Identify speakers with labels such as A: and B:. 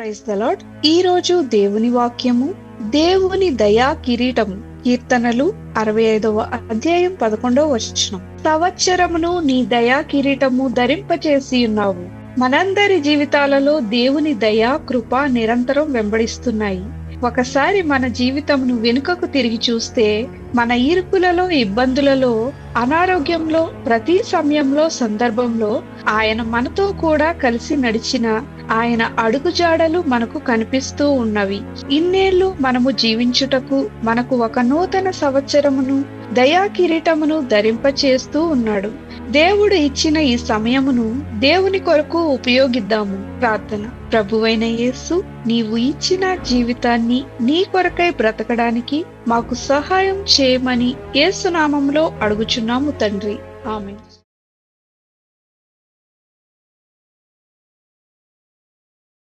A: Praise the ఈ రోజు దేవుని వాక్యము దేవుని దయా కిరీటము కీర్తనలు అరవై ఐదవ అధ్యాయం పదకొండవ వచనం. సంవత్సరమును నీ దయా కిరీటము ధరింపచేసి ఉన్నావు. మనందరి జీవితాలలో దేవుని దయా కృప నిరంతరం వెంబడిస్తున్నాయి. ఒకసారి మన జీవితమును వెనుకకు తిరిగి చూస్తే మన ఇరుకులలో ఇబ్బందులలో అనారోగ్యంలో ప్రతి సమయంలో సందర్భంలో ఆయన మనతో కూడా కలిసి నడిచిన ఆయన అడుగుజాడలు మనకు కనిపిస్తూ ఉన్నవి. ఇన్నేళ్ళు మనము జీవించుటకు మనకు ఒక నూతన సంవత్సరమును దయా కిరీటమును ధరింపచేస్తూ ఉన్నాడు. దేవుడు ఇచ్చిన ఈ సమయమును దేవుని కొరకు ఉపయోగిద్దాము. ప్రార్థన. ప్రభువైన యేసు నీవు ఇచ్చిన జీవితాన్ని నీ కొరకై బ్రతకడానికి మాకు సహాయం చేయమని ఏసునామంలో అడుగుచున్నాము తండ్రి. ఆమె